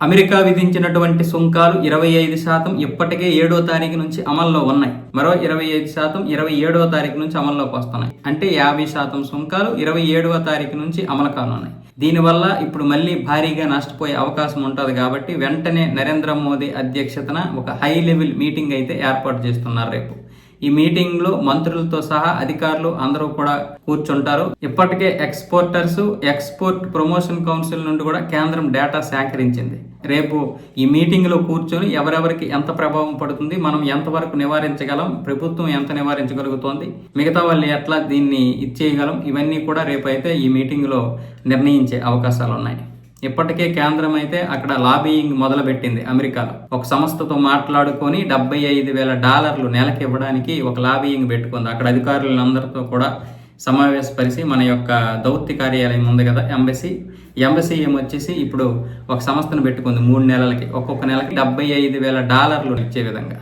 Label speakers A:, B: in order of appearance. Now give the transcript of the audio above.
A: America విధించినటువంటి సుంకాలు ఇరవై ఐదు శాతం ఇప్పటికే ఏడో తారీఖు నుంచి అమల్లో ఉన్నాయి. మరో ఇరవై ఐదు శాతం ఇరవై ఏడవ తారీఖు నుంచి అమల్లోకి వస్తున్నాయి. అంటే యాభై శాతం సుంకాలు ఇరవై ఏడవ తారీఖు నుంచి అమలు కానున్నాయి. దీనివల్ల ఇప్పుడు మళ్ళీ భారీగా నష్టపోయే అవకాశం ఉంటుంది కాబట్టి వెంటనే నరేంద్ర మోదీ అధ్యక్షతన ఒక హై లెవెల్ మీటింగ్ అయితే ఏర్పాటు చేస్తున్నారు రేపు. ఈ మీటింగ్లో మంత్రులతో సహా అధికారులు అందరూ కూడా కూర్చుంటారు. ఇప్పటికే ఎక్స్పోర్టర్స్ ఎక్స్పోర్ట్ ప్రమోషన్ కౌన్సిల్ నుండి కూడా కేంద్రం డేటా సేకరించింది. రేపు ఈ మీటింగ్లో కూర్చొని ఎవరెవరికి ఎంత ప్రభావం పడుతుంది మనం ఎంతవరకు నివారించగలం ప్రభుత్వం ఎంత నివారించగలుగుతోంది మిగతా వాళ్ళు ఎట్లా దీన్ని ఇచ్చేయగలం ఇవన్నీ కూడా రేపు అయితే ఈ మీటింగ్లో నిర్ణయించే అవకాశాలు ఉన్నాయి ఇప్పటికే కేంద్రం అయితే అక్కడ లాబీయింగ్ మొదలుపెట్టింది అమెరికాలో. ఒక సంస్థతో మాట్లాడుకొని డెబ్బై ఐదు వేల డాలర్లు నెలకి ఇవ్వడానికి ఒక లాబీయింగ్ పెట్టుకుంది. అక్కడ అధికారులందరితో కూడా సమావేశపరిచి మన యొక్క దౌత్య కార్యాలయం ఉంది కదా ఎంబసీ. ఎంబసీ ఏమొచ్చేసి ఇప్పుడు ఒక సంస్థను పెట్టుకుంది మూడు నెలలకి. ఒక్కొక్క నెలకి డెబ్బై ఐదు వేల డాలర్లు ఇచ్చే విధంగా.